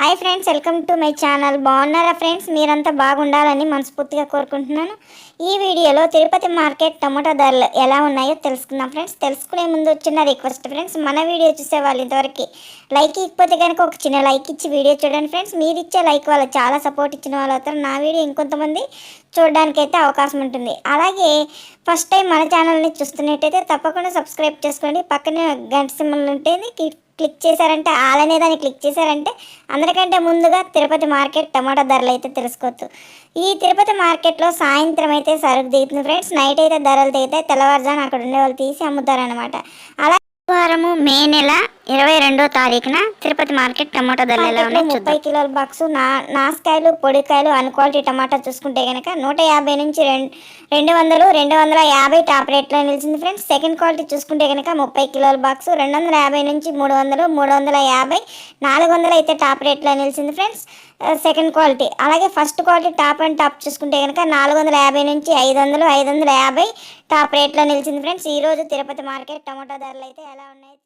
Hi friends welcome to my channel. బాగున్నారా friends? మీరంతా బాగుండాలని మనస్ఫూర్తిగా కోరుకుంటున్నాను. ఈ వీడియోలో తిరుపతి మార్కెట్ టమోటా ధరలు ఎలా ఉన్నాయో తెలుసుకుందాం ఫ్రెండ్స్. తెలుసుకునే ముందు వచ్చిన రిక్వెస్ట్ ఫ్రెండ్స్. మన వీడియో చూసే వాళ్ళు ఇంతవరకు లైక్ ఇకపోతే కనుక ఒక చిన్న లైక్ ఇచ్చి వీడియో చూడండి ఫ్రెండ్స్. మీరు ఇచ్చే లైక్ వల్ల చాలా సపోర్ట్ ఇచ్చిన వాళ్ళు అవుతారు. నా వీడియో ఇంకొంతమంది చూడడానికైతే అవకాశం ఉంటుంది. అలాగే ఫస్ట్ టైం మన ఛానల్ని చూస్తున్నట్టయితే తప్పకుండా సబ్స్క్రైబ్ చేసుకోండి. పక్కనే గంట సింబల్ ఉంటుంది క్లిక్ చేశారంటే ఆల్ అనే దాన్ని క్లిక్ చేశారంటే అందరికంటే ముందుగా తిరుపతి మార్కెట్ టమాటా ధరలు అయితే తెలుసుకోవచ్చు. ఈ తిరుపతి మార్కెట్లో సాయంత్రం అయితే సరుకు దిగుతుంది ఫ్రెండ్స్. నైట్ అయితే ధరలు దిగితే తెల్లవారుజాను అక్కడ ఉండే వాళ్ళు తీసి అమ్ముతారనమాట అలా వారము మే నెల ఇరవై రెండో తారీఖున తిరుపతి మార్కెట్ టమాటా ధరలు ఎలా ఉన్నాయి ముప్పై కిలోల బాక్స్ నా నాసుకాయలు పొడికాయలు అన్ క్వాలిటీ టమాటా చూసుకుంటే కనుక నూట యాభై నుంచి రెండు రెండు వందలు రెండు వందల యాభై టాప్ రేట్లో నిలిచింది ఫ్రెండ్స్. సెకండ్ క్వాలిటీ చూసుకుంటే కనుక ముప్పై కిలోల బాక్స్ రెండు వందల యాభై నుంచి మూడు వందలు మూడు వందల యాభై నాలుగు వందలు అయితే టాప్ రేట్లో నిలిచింది ఫ్రెండ్స్. Second quality. అలాగే first quality top and top చూసుకుంటే కనుక నాలుగు వందల యాభై నుంచి ఐదు వందలు ఐదు వందల యాభై టాప్ రేట్లో నిలిచింది ఫ్రెండ్స్. ఈ రోజు తిరుపతి మార్కెట్ టమాటా ధరలు అయితే ఎలా ఉన్నాయో?